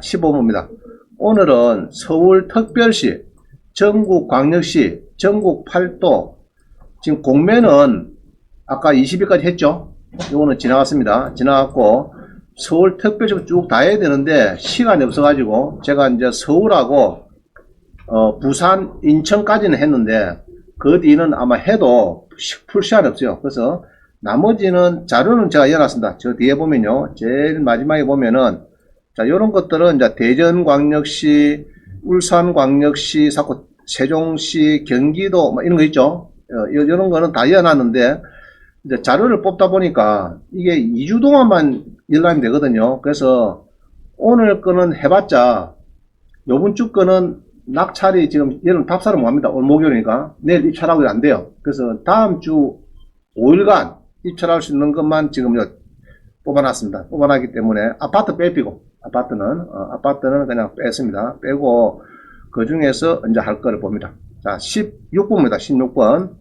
자, 15번입니다. 오늘은 서울 특별시, 전국 광역시, 전국 8도, 지금 공매는 아까 20일까지 했죠? 이거는 지나갔습니다. 지나갔고, 서울 특별시로 쭉다 해야 되는데, 시간이 없어가지고, 제가 이제 서울하고, 어, 부산, 인천까지는 했는데, 그 뒤는 아마 해도 시- 풀 시간이 없어요. 그래서, 나머지는 자료는 제가 열었습니다. 저 뒤에 보면요. 제일 마지막에 보면은, 자, 요런 것들은 이제 대전광역시, 울산광역시, 자꾸 세종시, 경기도, 뭐 이런 거 있죠. 어, 요, 요런 거는 다 이어놨는데, 이제 자료를 뽑다 보니까 이게 2주 동안만 열람이 되거든요. 그래서 오늘 거는 해봤자, 요번 주 거는 낙찰이 지금 얘는 답사를 못 합니다. 오늘 목요일이니까. 내일 입찰하고 안 돼요. 그래서 다음 주 5일간 입찰할 수 있는 것만 지금 요 뽑아놨습니다. 뽑아놨기 때문에 아파트 빼피고 아파트는 어, 아파트는 그냥 뺐습니다. 빼고 그 중에서 이제 할 거를 봅니다. 자 16번입니다. 16번.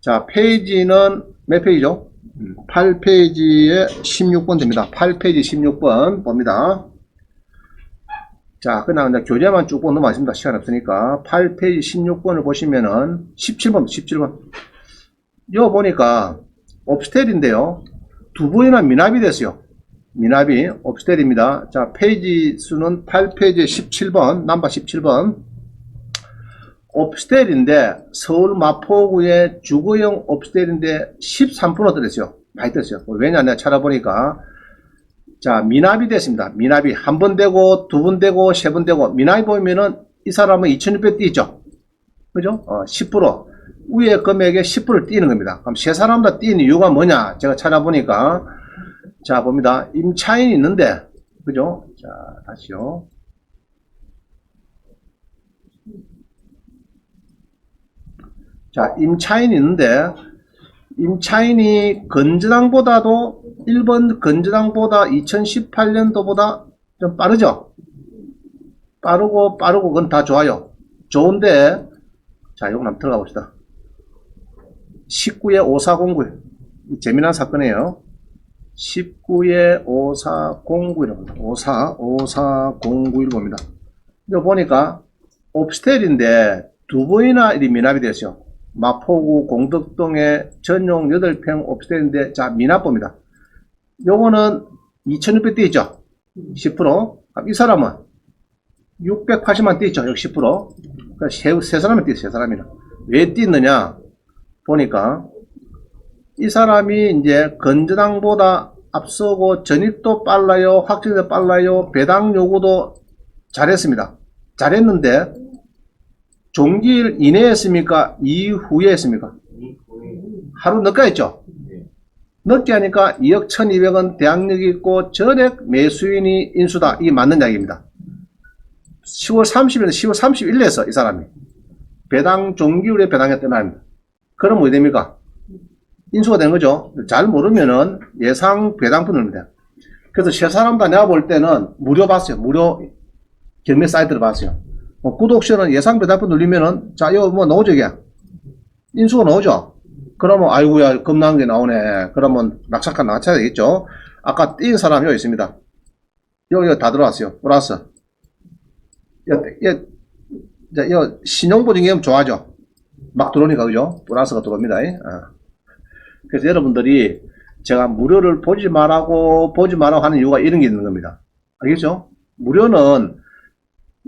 자 페이지는 몇 페이지죠? 8페이지에 16번 됩니다. 8페이지 16번 봅니다. 자, 그냥 이제 교재만 쭉 보면 넘어가십니다. 시간 없으니까. 8페이지 16번을 보시면은 17번, 17번. 이거 보니까 업스텔인데요. 두 번이나 미납이 됐어요. 미납이 업스텔입니다. 자, 페이지 수는 8페이지 17번, 넘버 17번. 업스텔인데 서울 마포구의 주거용 업스텔인데 13% 들었어요. 많이 들었어요. 왜냐 내가 찾아보니까 자 미납이 됐습니다. 미납이 한번 되고 두 번 되고 세 번 되고 미납이 보면은 이 사람은 2,600 뛰죠. 그죠? 어, 10% 위에 금액의 10%를 띄는 겁니다. 그럼 세 사람 다 띄는 이유가 뭐냐? 제가 찾아보니까 자 봅니다. 임차인이 있는데 그죠? 자 다시요. 자, 임차인이 있는데, 임차인이 건전항보다도 1번 건전항보다 2018년도보다 좀 빠르죠? 빠르고, 빠르고, 그건 다 좋아요. 좋은데, 자, 이거 한번 들어가 봅시다. 19에 5409. 재미난 사건이에요. 19에 5409입니다. 54, 5409를 봅니다. 이거 보니까, 옵스텔인데, 두 번이나 이 미납이 됐어요. 마포구 공덕동에 전용 8평 옵스텔인데 자 미납봅니다. 요거는 2600 뛰죠. 10%. 그럼 이 사람은 680만 뛰죠. 여기 10%. 그러니까 세, 세 사람이 뛰어 세 사람이나. 왜 뛰느냐 보니까 이 사람이 이제 건전항보다 앞서고 전입도 빨라요. 확정도 빨라요. 배당 요구도 잘했습니다. 잘했는데 종기일 이내에 했습니까? 이후에 했습니까? 하루 늦게 했죠? 늦게 하니까 2억 1200원 대항력이 있고 전액 매수인이 인수다. 이게 맞는 이야기입니다. 10월 30일에서 10월 31일에서 이 사람이 배당 종기율에 배당했던 날입니다. 그럼 뭐 됩니까? 인수가 된 거죠. 잘 모르면은 예상 배당분입니다. 그래서 세 사람 다 내가 볼 때는 무료 봤어요. 무료 경매 사이트를 봤어요. 뭐 구독시는 예상 배당분 눌리면은 자 이거 뭐 나오죠 이게. 인수가 나오죠 그러면 아이고야 겁나는 게 나오네. 그러면 낙찰가 낙찰이 되겠죠. 아까 뛴 사람 여기 있습니다. 여기 다 들어왔어요. 플러스. 이 신용보증금 좋아하죠? 막 들어오니까 그죠? 플러스가 들어옵니다. 아. 그래서 여러분들이 제가 무료를 보지 말라고 보지 말라고 하는 이유가 이런 게 있는 겁니다 알겠죠 무료는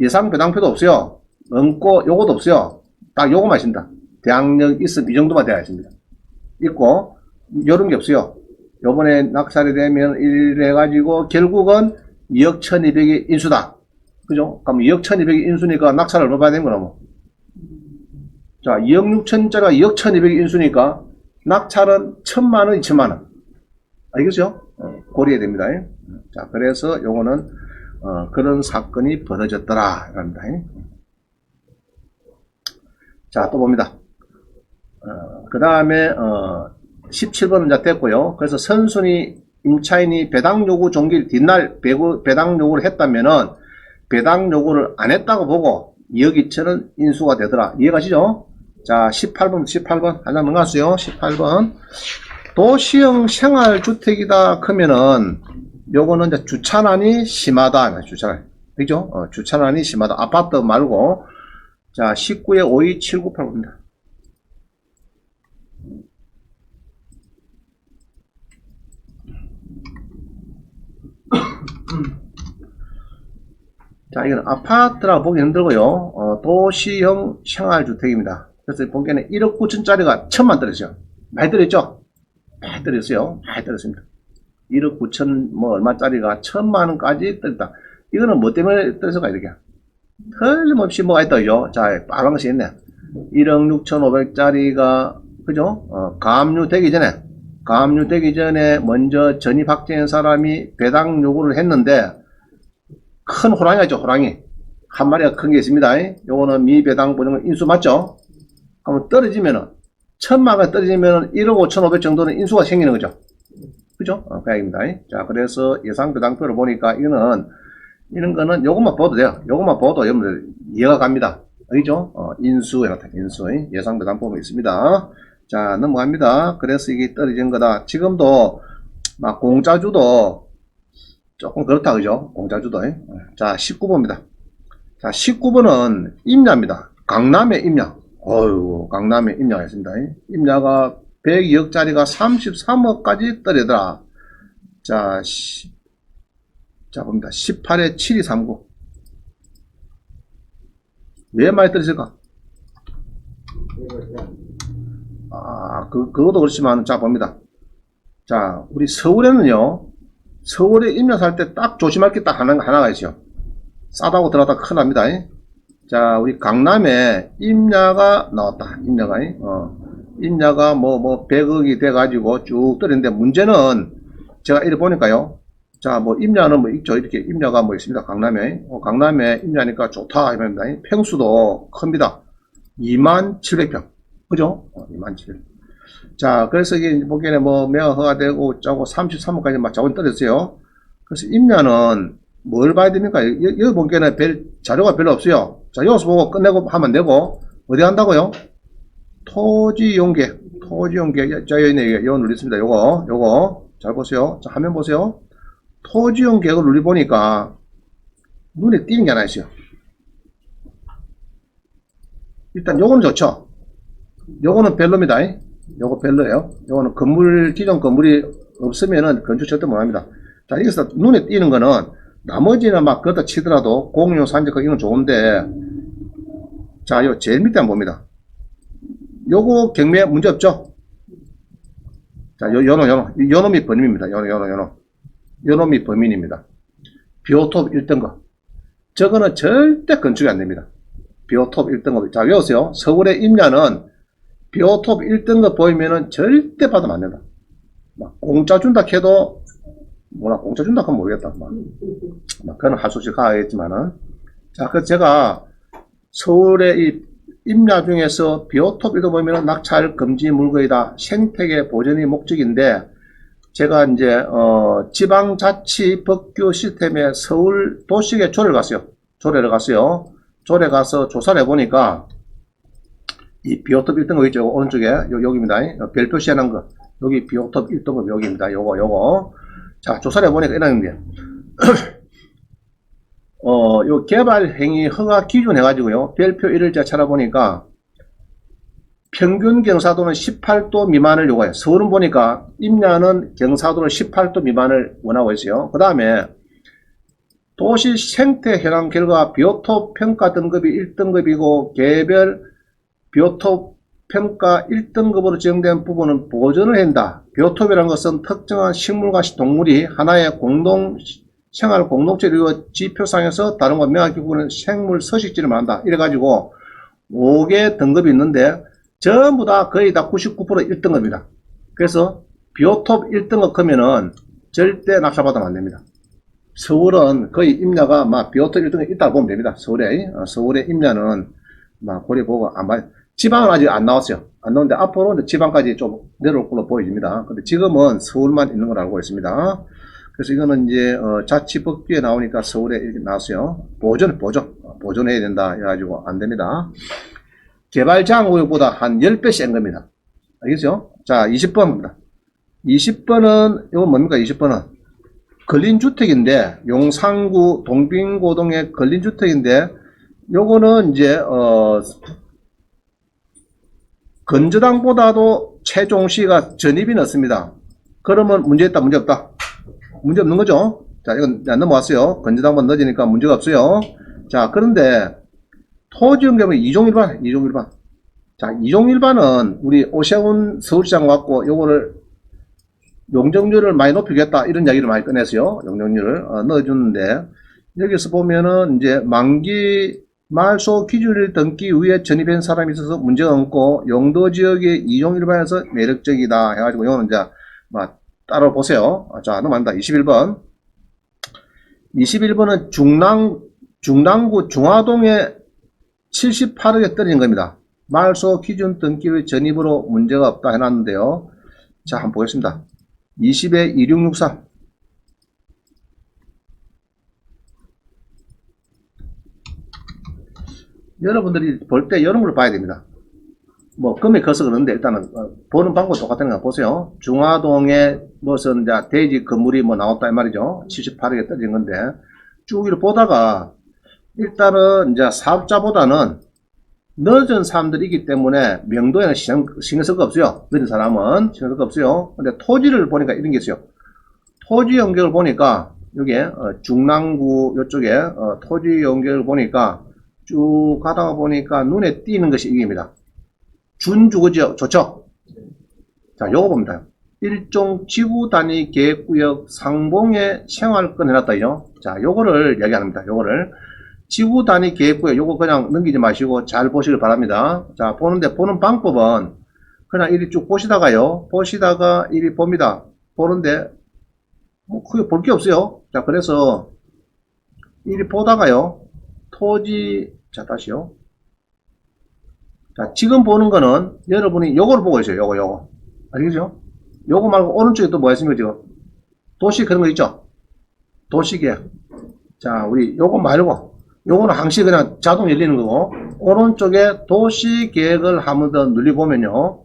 예상 배당표도 없어요. 얹고 요것도 없어요. 딱 요거만 있습니다. 대학력 있음 이 정도만 되어 있습니다. 있고 요런 게 없어요. 요번에 낙찰이 되면 이래 가지고 결국은 2억 1200이 인수다. 그죠? 그럼 2억 1200이 인수니까 낙찰을 얼마 봐야 되는 거나 뭐. 자, 2억 6천짜리가 2억 1200이 인수니까 낙찰은 1000만원, 2천만 원. 알겠죠? 어, 고려해야 됩니다. 자, 그래서 요거는 어, 그런 사건이 벌어졌더라.랍니다. 자, 또 봅니다. 어, 그 다음에, 어, 17번은 이제 됐고요. 그래서 선순위 임차인이 배당 요구 종길 뒷날 배구, 배당 요구를 했다면은 배당 요구를 안 했다고 보고 2억 2천은 인수가 되더라. 이해가시죠? 자, 18번, 18번. 하나 넘어갔어요. 18번. 도시형 생활주택이다 크면은 요거는 이제 주차난이 심하다. 주차난. 그죠? 어, 주차난이 심하다. 아파트 말고. 자, 19에 52798입니다. 자, 이건 아파트라고 보기 힘들고요. 어, 도시형 생활주택입니다. 그래서 보기에는 1억 9천짜리가 천만 떨어졌어요. 많이 떨어졌죠? 많이 떨어졌어요. 많이 떨어졌습니다. 1억 9천 뭐 얼마짜리가 천만 원까지 떨었다. 이거는 뭐 때문에 떨어져가 이렇게? 틀림없이 뭐가 있다죠. 자, 빨간 것이 있네. 1억 6,500짜리가 그죠? 어, 가압류되기 전에 가압류되기 전에 먼저 전입 확정한 사람이 배당 요구를 했는데 큰 호랑이죠, 호랑이. 한 마리가 큰 게 있습니다. 요거는 미배당 보증금 인수 맞죠? 그러면 떨어지면은, 원 떨어지면은 1억 5,500 정도는 인수가 생기는 거죠. 그죠? 어, 그 얘기입니다. 자, 그래서 예상 배당표를 보니까 이거는, 이런 거는 요것만 봐도 돼요. 요것만 봐도 여러분들 이해가 갑니다. 알죠? 어, 인수, 이렇다. 인수. 예상 배당표가 있습니다. 자, 넘어갑니다. 그래서 이게 떨어진 거다. 지금도, 막 공짜주도 조금 그렇다 그죠? 공자주도. 자, 19번입니다. 자, 19번은 임야입니다. 강남의 임야. 어유 강남의 임야가 있습니다. 임야가 102억짜리가 33억까지 떨어더라. 자, 시, 자, 봅니다. 18에 7239. 왜 많이 떨어질까? 아, 그, 그것도 그렇지만, 자, 봅니다. 자, 우리 서울에는요, 서울에 임야 살 때 딱 조심할 게 딱 하나, 하나가 있어요. 싸다고 들어갔다 큰일 납니다. 자, 우리 강남에 임야가 나왔다. 임야가, 어, 임야가 뭐, 뭐, 100억이 돼가지고 쭉 떨어졌는데 문제는 제가 이래 보니까요. 자, 뭐, 임야는 뭐 있죠. 이렇게 임야가 뭐 있습니다. 강남에. 어, 강남에 임야니까 좋다. 이랍니다. 평수도 큽니다. 2만 700평. 그죠? 어, 2만 700평. 자, 그래서 이게 보기에는 뭐 매화허가 되고 짜고 33억까지 막 자원 떨어졌어요. 그래서 임야는 뭘 봐야 됩니까? 여- 여기 보기에는 별 자료가 별로 없어요. 자, 여기서 보고 끝내고 하면 되고 어디 한다고요? 토지 용계, 토지 용계, 자, 여기 있네, 여기 눌렸습니다. 요거, 요거 잘 보세요. 자, 화면 보세요. 토지 용계획을 눌리 보니까 눈에 띄는 게 하나 있어요. 일단 요거는 좋죠. 요거는 별로입니다. 요거 별로예요. 요거는 건물, 기존 건물이 없으면은 건축 절대 못 합니다. 자, 여기서 눈에 띄는 거는 나머지는 막 그렇다 치더라도 공용 산적 이건 좋은데 자, 요 제일 밑에 한번 봅니다. 요거 경매 문제 없죠? 자, 요, 요놈, 요놈. 요놈이 범인입니다. 요놈, 요놈, 요놈. 요놈이 범인입니다. 비오톱 1등급. 저거는 절대 건축이 안 됩니다. 비오톱 1등급. 자, 외우세요. 서울의 임야는 비오톱 1등급 보이면은 절대 받으면 안 된다. 막 공짜 준다 해도 뭐라 공짜 준다 하면 모르겠다. 막, 막 그건 하소식 하겠지만은 자, 그 제가 서울의 이 임야 중에서 비오톱 1등 보면은 낙찰 금지 물거이다. 생태계 보전이 목적인데 제가 이제 어 지방자치 법규 시스템에 서울 도시계 조례를 갔어요. 조례를 갔어요. 조례 가서 조사를 해보니까 이 비오톱 1등급 있죠. 오른쪽에 요, 여기입니다. 어, 별 표시 해놓은 거. 여기 비오톱 1등급 여기입니다. 요거 요거. 자 조사를 해보니까 이런 게 어, 요 개발 행위 허가 기준 해가지고요. 별표 1을 제가 찾아보니까 평균 경사도는 18도 미만을 요구해요. 서울은 보니까 임야는 경사도는 18도 미만을 원하고 있어요. 그 다음에 도시 생태 현황 결과 비오톱 평가 등급이 1등급이고 개별 비오톱 평가 1등급으로 지정된 부분은 보존을 한다. 비오톱이라는 것은 특정한 식물과 동물이 하나의 공동 생활 공동체로 지표상에서 다른 것 명확히 구분한 생물 서식지를 말한다. 이래가지고 5개 등급이 있는데 전부 다 거의 다 99% 1등급이다. 그래서 비오톱 1등급 하면은 절대 낙찰받으면 안 됩니다. 서울은 거의 임야가 막 비오톱 1등급 있다고 보면 됩니다. 서울에 어, 서울의 임야는 막 고려 보고 안 봐. 지방은 아직 안 나왔어요. 안 나오는데 앞으로 지방까지 좀 내려올 걸로 보입니다. 근데 지금은 서울만 있는 걸 알고 있습니다. 그래서 이거는 이제 어, 자치법규에 나오니까 서울에 이렇게 나왔어요. 보존, 보존, 어, 보존해야 된다 해가지고 안 됩니다. 개발장구역보다 한 10배 센 겁니다. 알겠죠? 자, 20번입니다. 20번은, 이건 뭡니까, 20번은? 근린주택인데, 용산구 동빙고동의 근린주택인데, 요거는 이제, 어, 건저당보다도 최종시가 전입이 넣습니다. 그러면 문제 있다, 문제 없다? 문제 없는 거죠? 자, 이건 안 넘어왔어요. 건저당보다 늦으니까 문제가 없어요. 자, 그런데 토지연결은 이종일반, 이종일반. 자, 이종일반은 우리 오세훈 서울시장 왔고, 요거를 용적률을 많이 높이겠다, 이런 이야기를 많이 꺼냈어요. 용적률을 어, 넣어주는데, 여기서 보면은 이제 만기 말소 기준일 등기 위에 전입한 사람이 있어서 문제가 없고, 용도 지역의 이종일반에서 매력적이다 해가지고, 요거는 이제, 뭐, 따로 보세요. 아, 자, 넘어간다. 21번. 21번은 중랑, 중랑구 중화동에 78억에 떨어진 겁니다. 말소 기준 등기의 전입으로 문제가 없다 해놨는데요. 자, 한번 보겠습니다. 20에 2664. 여러분들이 볼때걸 봐야 됩니다. 뭐, 금액 커서 그러는데 일단은 어, 보는 방법 똑같은 거 보세요. 중화동에 무슨 대지 건물이 뭐 나왔다 이 말이죠. 78억에 떨어진 건데 쭉 이렇게 보다가 일단은 이제 사업자보다는 늦은 사람들이기 때문에 명도에는 신경, 신경 쓸거 없어요. 늦은 사람은 신경 쓸거 없어요. 근데 토지를 보니까 이런 게 있어요. 토지 연결을 보니까 여기에 어, 중랑구 이쪽에 어, 토지 연결을 보니까 쭉 가다가 보니까 눈에 띄는 것이 이게입니다. 준주거지역 좋죠? 자, 요거 봅니다. 일종 지구 단위 계획구역 상봉에 생활권 해놨다요. 자, 요거를 얘기합니다. 요거를 지구 단위 계획구역 요거 그냥 넘기지 마시고 잘 보시길 바랍니다. 자, 보는데 보는 방법은 그냥 이리 쭉 보시다가요. 보시다가 이리 봅니다. 보는데 뭐 크게 볼 게 없어요. 자, 그래서 이리 보다가요. 토지 자, 다시요. 자, 지금 보는 거는 여러분이 요거를 보고 있어요. 요거 요거. 알겠죠? 요거 말고 오른쪽에 또 뭐가 있습니까, 지금? 도시 그런 거 있죠? 도시계획. 자, 우리 요거 말고, 요거는 항시 그냥 자동 열리는 거고, 오른쪽에 도시 계획을 한 번 더 눌러보면요.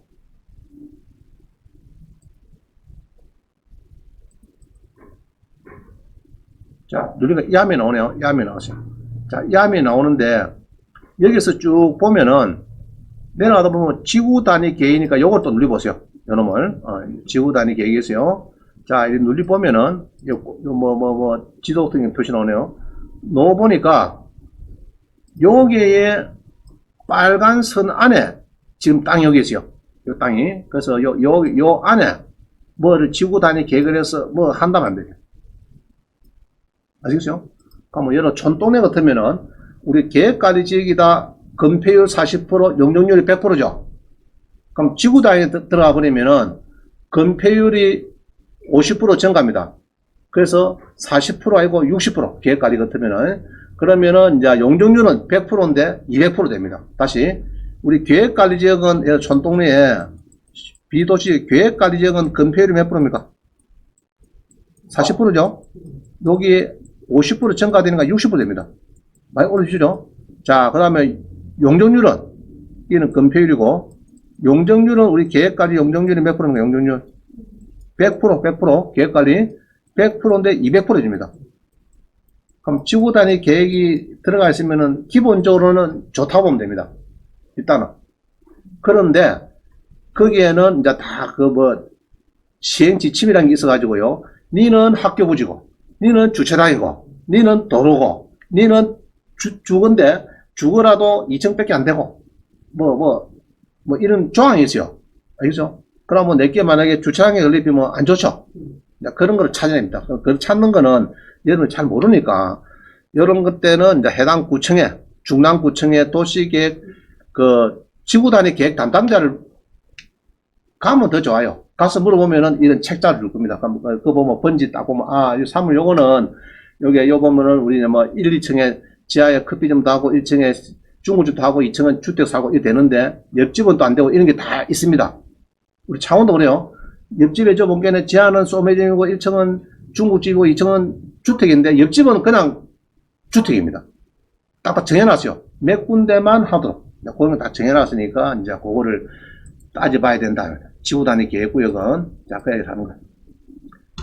자, 누르니까 야매 나오네요. 야매 나왔어요. 자, 야매 나오는데, 여기서 쭉 보면은, 내려가다 보면 지구 단위 계획이니까 요걸 또 눌러보세요. 요 놈을. 어, 지구 단위 계획이었어요. 자, 이렇게 눌러보면은, 요, 요 뭐, 뭐, 뭐, 지도 같은 게 표시 나오네요. 넣어 보니까, 여기에 빨간 선 안에 지금 땅이 여기 있어요. 요 땅이. 그래서 요, 요, 요 안에 뭐를 지구 단위 계획을 해서 뭐 한다면 안 돼요. 아시겠어요? 그러면 여러 촌동네 같으면은 우리 계획 관리 지역이 다 건폐율 40% 용적률이 100%죠. 그럼 지구 단위에 드- 들어가 버리면은 건폐율이 50% 증가합니다. 그래서 40% 아니고 60% 계획 관리 같으면은 그러면은 이제 용적률은 100%인데 200% 됩니다. 다시 우리 계획 관리 지역은 예를 촌동네에 비도시 계획 관리 지역은 건폐율이 몇 프로입니까? 40%죠. 여기 50% 증가되니까 60% 됩니다. 많이 오르시죠? 자, 그 다음에 용적률은, 이는 건폐율이고, 용적률은 우리 계획관리 용적률이 몇 프로입니까? 용적률? 100%, 100%, 계획관리 100%인데 200% 줍니다. 그럼 지구 단위 계획이 들어가 있으면은 기본적으로는 좋다고 보면 됩니다. 일단은. 그런데 거기에는 이제 다 그 뭐 시행 지침이라는 게 있어가지고요. 니는 학교 부지고, 니는 주차장이고, 니는 도로고, 니는 주, 주건데, 주거라도 2층밖에 안 되고, 뭐, 뭐, 뭐, 이런 조항이 있어요. 알겠죠? 그러면 내게 만약에 주차장에 걸리면 안 좋죠? 이제 그런 거를 찾아냅니다. 그 찾는 거는 여러분 잘 모르니까, 이런 것 때는 이제 해당 구청에, 중랑구청에 도시계획, 그, 지구 단위 계획 담당자를 가면 더 좋아요. 가서 물어보면은 이런 책자를 줄 겁니다. 그- 그거 보면 번지 딱 보면, 아, 이 사물 요거는, 여기 요 보면은 우리 뭐 1, 2층에 지하에 커피점도 하고 1층에 중고집도 하고 2층은 주택 사고 이게 되는데 옆집은 또 안 되고 이런 게 다 있습니다. 우리 창원도 그래요. 옆집에 저 본게는 지하는 소매점이고 1층은 중국집이고 2층은 주택인데 옆집은 그냥 주택입니다. 딱 정해놨어요. 몇 군데만 하도록. 그런 거 다 정해놨으니까 이제 그거를 따져봐야 된다. 지구 단위 계획구역은 자, 그 얘기를 하는 거예요.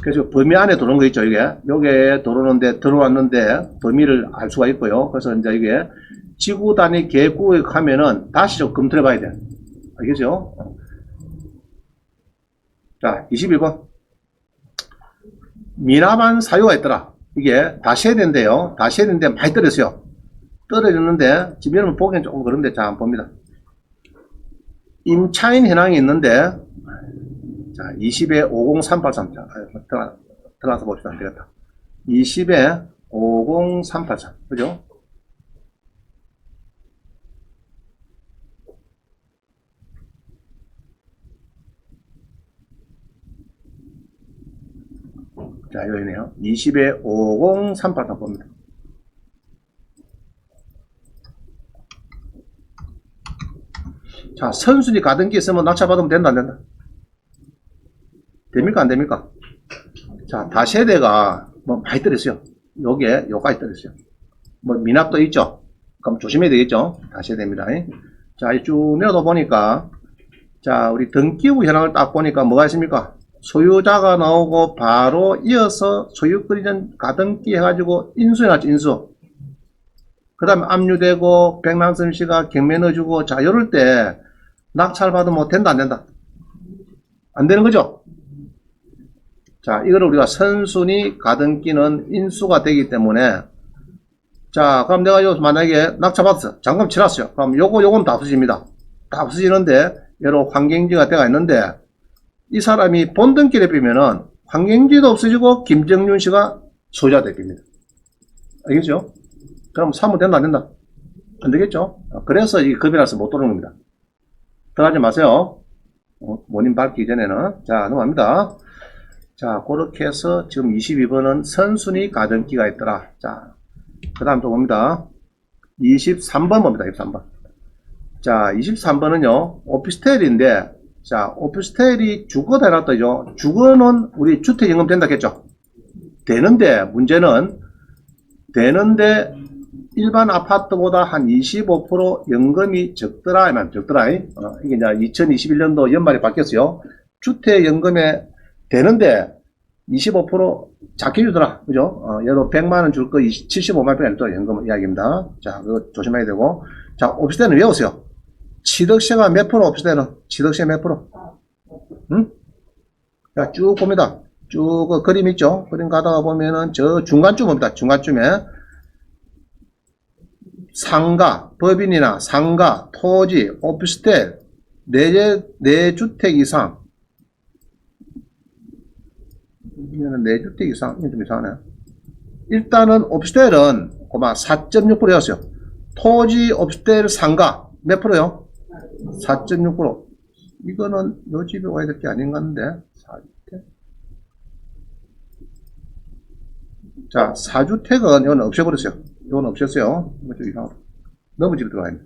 그래서 범위 안에 들어오는 거 있죠, 이게. 여기에 들어오는데, 들어왔는데, 범위를 알 수가 있고요. 그래서 이제 이게 지구 단위 계획구에 가면은 다시 좀 검토해 봐야 돼. 알겠죠? 자, 21번. 미납한 사유가 있더라. 이게 다시 해야 된대요. 다시 해야 되는데 많이 떨어졌어요. 떨어졌는데, 지금 여러분 보기엔 조금 그런데 자, 한번 봅니다. 임차인 현황이 있는데, 자, 20에 50383. 자, 아, 들어가, 들어가서 봅시다. 안 되겠다. 20에 50383. 그죠? 자, 여기네요. 20에 50383 봅니다. 자, 선순위 가등기 있으면 낙찰받으면 된다, 안 된다? 됩니까, 안 됩니까? 자, 다세대가 뭐 많이 떨어졌어요. 요게, 요까지 떨어졌어요. 뭐, 미납도 있죠? 그럼 조심해야 되겠죠? 다세대입니다. 자, 이쭉 내려다 보니까, 자, 우리 등기부 현황을 딱 보니까 뭐가 있습니까? 소유자가 나오고 바로 이어서 소유권 이전 가등기 해가지고 인수해 놨죠, 인수. 그 다음에 압류되고, 백남선 씨가 경매 넣어주고, 자, 이럴 때 낙찰 받으면 뭐 된다, 안 된다? 안 되는 거죠? 자, 이거를 우리가 선순위 가등기는 인수가 되기 때문에, 자, 그럼 내가 요 만약에 낙찰 받았어. 잠금 치렀어요. 그럼 요거, 요건 다 없어집니다. 다 없어지는데, 여러 환경지가 돼가 있는데, 이 사람이 본등기를 비면은 환경지도 없어지고 김정윤 씨가 소유자 대표입니다. 알겠죠? 그럼 사면 된다 안 된다? 안 되겠죠? 아, 그래서 이 급이라서 못 들어오는 겁니다. 들어가지 마세요. 어, 원인 밝기 전에는. 자, 넘어갑니다. 자, 그렇게 해서 지금 22번은 선순위 가등기가 있더라. 자, 그 다음 또 봅니다. 23번 봅니다. 23번. 자, 23번은요, 오피스텔인데, 자, 오피스텔이 주거 대놨더죠. 주거는 우리 주택연금 된다 했죠. 되는데, 문제는, 되는데, 일반 아파트보다 한 25% 연금이 적더라, 적더라. 어, 이게 이제 2021년도 연말에 바뀌었어요. 주택연금에 되는데, 25% 작게 주더라. 그죠? 어, 얘도 100만원 줄 거 75만원 빼는 또 연금 이야기입니다. 자, 그거 조심해야 되고. 자, 오피스텔은 외우세요. 취득세가 몇 프로 오피스텔은? 취득세 몇 프로? 응? 자, 쭉 봅니다. 쭉 그 그림 있죠? 그림 가다가 보면은 저 중간쯤 봅니다. 중간쯤에 상가, 법인이나 상가, 토지, 오피스텔, 네, 네 주택 이상. 이거는 네 주택 이상, 이거 좀 이상하네. 일단은 오피스텔은 고마 4.6%였어요. 토지, 오피스텔, 상가 몇 프로요? 4.6%. 이거는 요 집에 와야 될 게 아닌 건데. 4주택. 자, 4주택은 이건 없애버렸어요. 이건 없앴어요. 이거 좀 이상하다. 너무 집에 들어가 있네.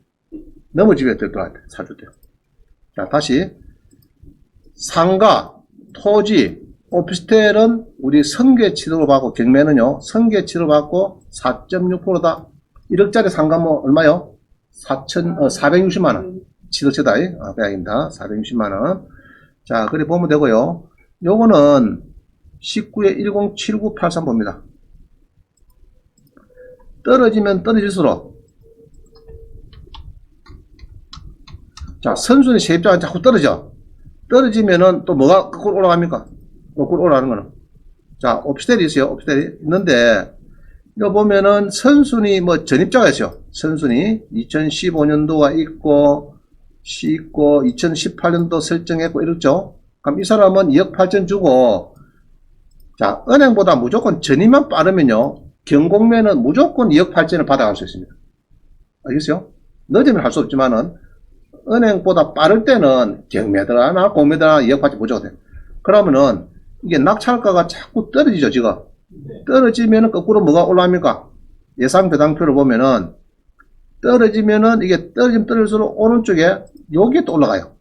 너무 집에 들어가 있네. 4주택. 자, 다시. 상가, 토지, 오피스텔은 우리 성계치도로 받고, 경매는요, 성계치로 받고 4.6%다. 1억짜리 상가 뭐 얼마요? 4천, 어, 460만원. 치도세다. 아, 배양입니다. 460만 원. 자, 그래 보면 되고요. 요거는 19에 107983 봅니다. 떨어지면 떨어질수록 자, 선순위 세입자가 자꾸 떨어져. 떨어지면은 또 뭐가 거꾸로 올라갑니까? 거꾸로 올라가는 거는. 자, 오피스텔이 있어요. 오피스텔이 있는데, 이거 보면은 선순위 뭐 전입자가 있어요. 선순위 2015년도가 있고, 시 있고, 2018년도 설정했고, 이렇죠. 그럼 이 사람은 2억 8천 주고, 자, 은행보다 무조건 전입만 빠르면요. 경공매는 무조건 2억 8천을 받아갈 수 있습니다. 알겠어요? 늦으면 할 수 없지만은, 은행보다 빠를 때는 경매들하나 공매들하나 2억 8천 무조건 돼요. 그러면은, 이게 낙찰가가 자꾸 떨어지죠, 지금. 떨어지면은 거꾸로 뭐가 올라갑니까? 예상 배당표를 보면은, 떨어지면은, 이게 떨어지면 떨어질수록 오른쪽에 여기에 또 올라가요.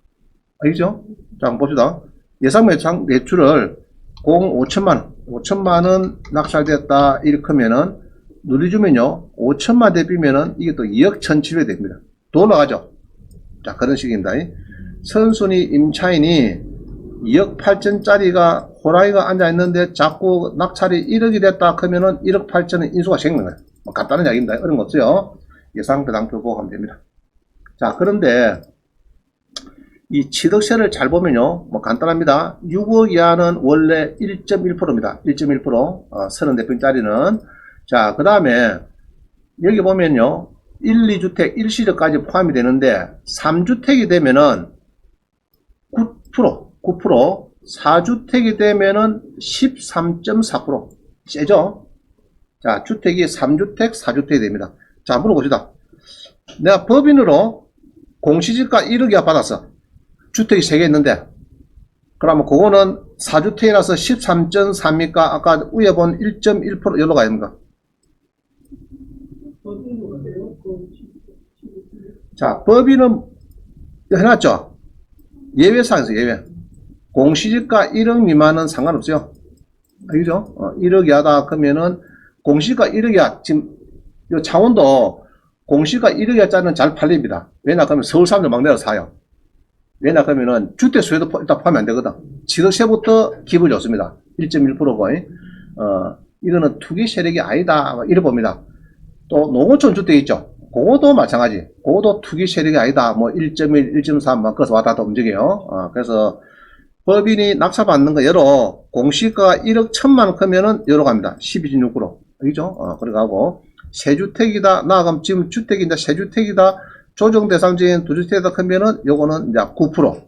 알겠죠? 자, 한번 봅시다. 예상 매상 매출을 공 5천만원, 5천만 원 낙찰됐다. 이렇게 하면은, 누리주면요, 5천만 대비면은 이게 또 2억 1,700 됩니다. 더 올라가죠? 자, 그런 식입니다. 선순위 임차인이 2억 8천짜리가 호랑이가 앉아있는데 자꾸 낙찰이 1억이 됐다 그러면은 1억 8천은 인수가 생기는 거예요. 뭐 간단한 이야기입니다. 어려운 거 없어요. 예상 배당표 보고 하면 됩니다. 자, 그런데 이 취득세를 잘 보면요. 뭐 간단합니다. 6억 이하는 원래 1.1%입니다. 1.1%. 어, 34평짜리는. 자, 그 다음에 여기 보면요. 1, 2주택 1시적까지 포함이 되는데 3주택이 되면은 9%, 9%, 4주택이 되면은 13.4%. 세죠? 자, 주택이 3주택, 4주택이 됩니다. 자, 물어봅시다. 내가 법인으로 공시지가 1억이야 받았어. 주택이 3개 있는데. 그러면 그거는 4주택이라서 13.4입니까? 아까 위에 본 1.1% 여기로 가야 됩니까? 자, 법인은 해놨죠? 예외사항에서 예외. 공시지가 1억 미만은 상관없어요. 알겠죠? 어, 1억 이하다 그러면은 공시가 1억 이하 지금 요 창원도 공시가 1억 이하짜리는 잘 팔립니다. 왜냐 그러면 서울 사람들 막 내려 사요. 왜냐 그러면은 주택 수요도 포- 일단 포함이 안 되거든. 취득세부터 기분 좋습니다. 1.1%고 어 이거는 투기 세력이 아니다 이래 봅니다. 또 농어촌 주택 있죠. 그것도 마찬가지. 그것도 투기 세력이 아니다. 뭐 1.1, 1.3, 막 그래서 왔다 갔다 움직여요. 어, 그래서 법인이 낙찰받는 거 여러 공시가 1억 1천만 크면은 여러 갑니다. 12.6%. 알겠죠? 어, 그래가고 세주택이다. 나가면 지금 주택인데 세주택이다. 조정 대상지인 두주택이다 크면은 요거는 이제 9%.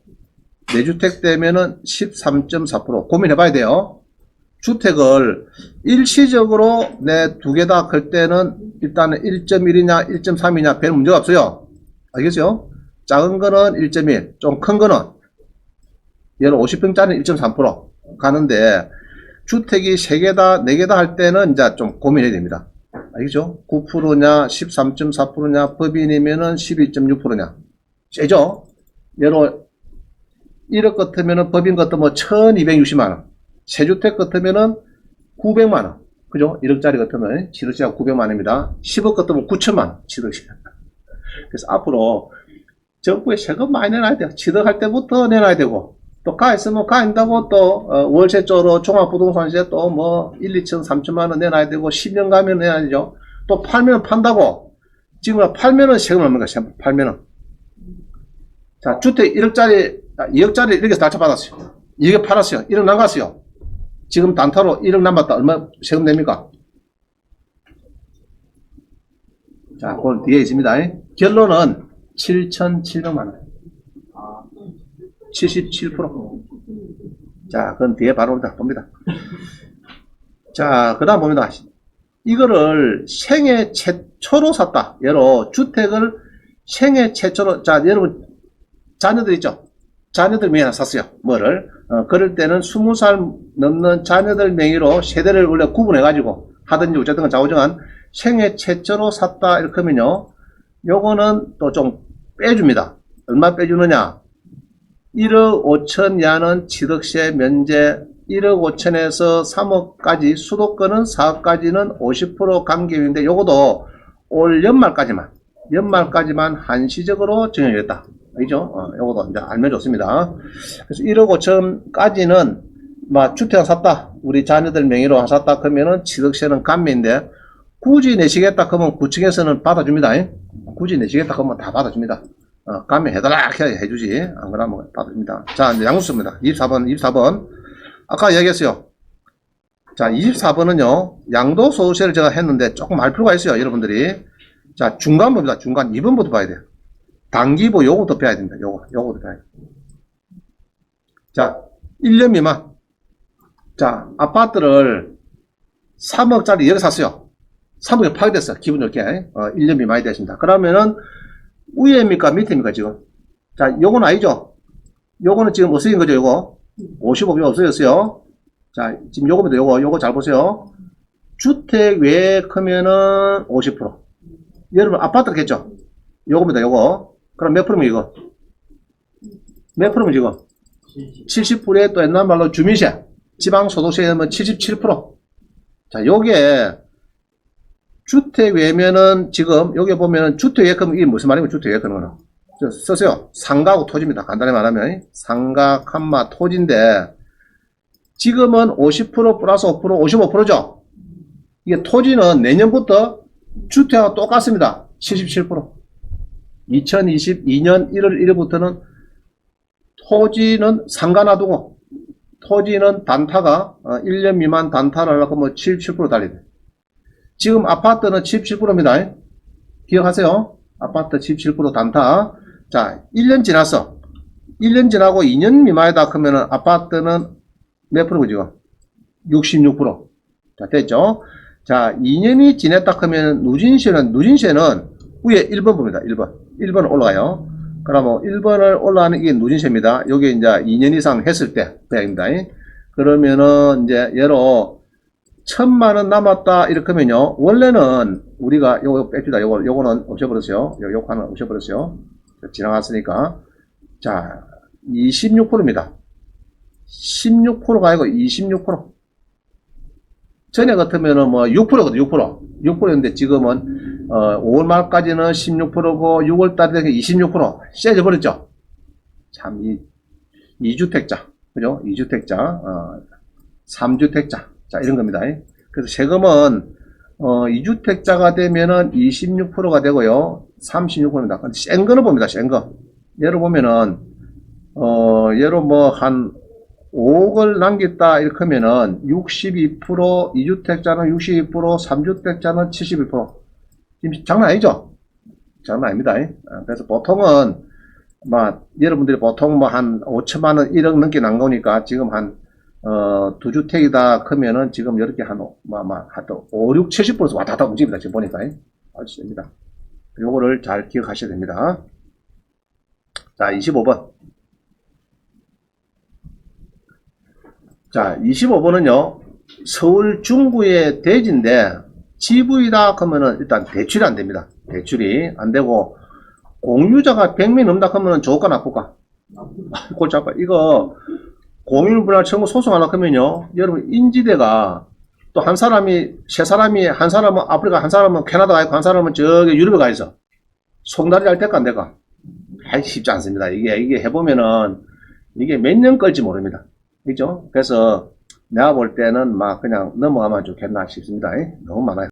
내주택 되면은 13.4% 고민해 봐야 돼요. 주택을 일시적으로 내 두 개 다 클 때는 일단은 1.1이냐 1.3이냐 별 문제가 없어요. 알겠죠? 작은 거는 1.1, 좀 큰 거는 예를 50평짜리 1.3% 가는데 주택이 3개다 4개다 할 때는 이제 좀 고민해야 됩니다. 알겠죠? 9%냐 13.4%냐 법인이면은 12.6%냐 세죠? 예로 1억 같으면은 법인 같으면 1260만원 세주택 같으면은 900만원 그죠? 1억짜리 같으면 취득세가 900만원입니다 10억 같으면 9천만원 취득세 그래서 앞으로 정부에 세금 많이 내놔야 돼요 취득할 때부터 내놔야 되고 또 가 있으면 가 있다고 또 어, 월세 쪽으로 종합부동산세 또 뭐 1, 2천, 3천만 원 내놔야 되고 10년 가면 내야죠. 또 팔면 판다고 지금 팔면은 세금 없는 거야. 팔면은 자 주택 1억짜리 2억짜리 이렇게 달차 받았어요. 2억 팔았어요. 1억 남갔어요. 지금 단타로 1억 남았다. 얼마 세금 냅니까? 자, 그건 뒤에 있습니다. 결론은 7,700만 원. 77%. 자, 그건 뒤에 바로 다 봅니다. 자, 그 다음 봅니다. 이거를 생애 최초로 샀다. 예로 주택을 생애 최초로, 자, 여러분, 자녀들 있죠? 자녀들 명의로 샀어요. 뭐를? 어, 그럴 때는 20살 넘는 자녀들 명의로 세대를 원래 구분해가지고 하든지 어쨌든 좌우정한 생애 최초로 샀다. 이렇게 하면요. 요거는 또 좀 빼줍니다. 얼마 빼주느냐? 1억 5천 이하는 취득세 면제 1억 5천에서 3억까지 수도권은 4억까지는 50% 감개인데 요것도 올 연말까지만 연말까지만 한시적으로 정해졌다. 알죠? 어, 요것도 이제 알면 좋습니다. 그래서 1억 5천까지는 막 주택 샀다. 우리 자녀들 명의로 샀다. 그러면은 취득세는 감면인데 굳이 내시겠다 그러면 구청에서는 받아줍니다. 굳이 내시겠다 그러면 다 받아줍니다. 어, 감면해달라 해야 해주지. 안 그러면 받습니다. 자, 이제 양수입니다. 24번, 24번. 아까 얘기했어요. 자, 24번은요, 양도소득세를 제가 했는데 조금 알 필요가 있어요, 여러분들이. 자, 중간 봅니다. 중간 2번부터 봐야 돼요. 단기보 요거부터 빼야 됩니다. 요거, 요거부터 빼야 돼요. 자, 1년 미만. 자, 아파트를 3억짜리 여기 샀어요. 3억에 파괴됐어. 기분 좋게. 어, 1년 미만이 됐습니다. 그러면은, 위에입니까? 밑에입니까? 지금? 자, 요건 아니죠? 요거는 지금 없어진 거죠, 요거? 55가 없어졌어요. 자, 지금 요겁니다, 요거. 요거 잘 보세요. 주택 외에 크면은 50%. 여러분, 아파트겠죠? 요겁니다, 요거. 그럼 몇 프로면 이거? 몇 프로면 지금? 70%에 또 옛날 말로 주민세, 지방소득세면 77%. 자, 요게 주택 외면은 지금 여기 보면은 주택 예금 이게 무슨 말이면 주택 예금은 저 쓰세요. 상가하고 토지입니다. 간단히 말하면 상가, 칸마, 토지인데 지금은 50% 플러스 5% 55%죠. 이게 토지는 내년부터 주택과 똑같습니다. 77%. 2022년 1월 1일부터는 토지는 상가 놔두고 토지는 단타가 1년 미만 단타를 하려고 뭐 77% 달리대. 지금 아파트는 77%입니다. 기억하세요. 아파트 77% 단타. 자, 1년 지났어. 1년 지나고 2년 미만이다 그러면은 아파트는 몇 프로죠? 66%. 자, 됐죠? 자, 2년이 지났다 그러면 누진세는, 누진세는 위에 1번 봅니다. 1번. 1번 올라가요. 그러면 1번을 올라가는 게 누진세입니다. 여기 이제 2년 이상 했을 때, 배입니다. 그러면은 이제 예로 천만 원 남았다 이렇게 하면요. 원래는 우리가 요거 뺍시다. 요거 요거는 없애버렸어요. 요 요거 하나 없애버렸어요. 지나갔으니까 자 26%입니다. 16%가 아니고 26%. 전에 같으면은 뭐 6%거든 6%. 6%였는데 지금은 어 5월 말까지는 16%고 6월 달에 26% 세져 버렸죠. 참 이 이주택자 그죠? 이주택자 어 3주택자 자 이런 겁니다. 그래서 세금은 어 2주택자가 되면은 26%가 되고요. 36%입니다. 근데 센 거는 봅니다. 센 거. 예를 보면은 어 예로 뭐 한 5억을 남겼다 이렇게 하면은 62% 2주택자는 62% 3주택자는 71% 지금 장난 아니죠? 장난 아닙니다. 어, 그래서 보통은 뭐 여러분들이 보통 뭐 한 5천만 원 1억 넘게 난 거니까 지금 한 어, 두 주택이다 크면은 지금 이렇게 한, 뭐, 뭐, 한 5, 6, 70%에서 왔다 갔다 움직입니다. 지금 보니까. 아주 됩니다. 요거를 잘 기억하셔야 됩니다. 자, 25번. 자, 25번은요, 서울 중구의 대지인데, GV다 그러면은 일단 대출이 안 됩니다. 대출이 안 되고, 공유자가 100명 넘다 그러면은 좋을까 나쁠까? 골치 아파. 이거, 공유분할 청구 소송하려 하면요, 여러분, 인지대가 또 한 사람이, 세 사람이, 한 사람은 아프리카, 한 사람은 캐나다 가 있고, 한 사람은 저기 유럽에 가 있어. 송달이 할 때가 안 될까? 아 쉽지 않습니다. 이게, 이게 해보면은, 이게 몇 년 걸지 모릅니다. 그죠? 그래서 내가 볼 때는 막 그냥 넘어가면 좋겠나 싶습니다. 너무 많아요.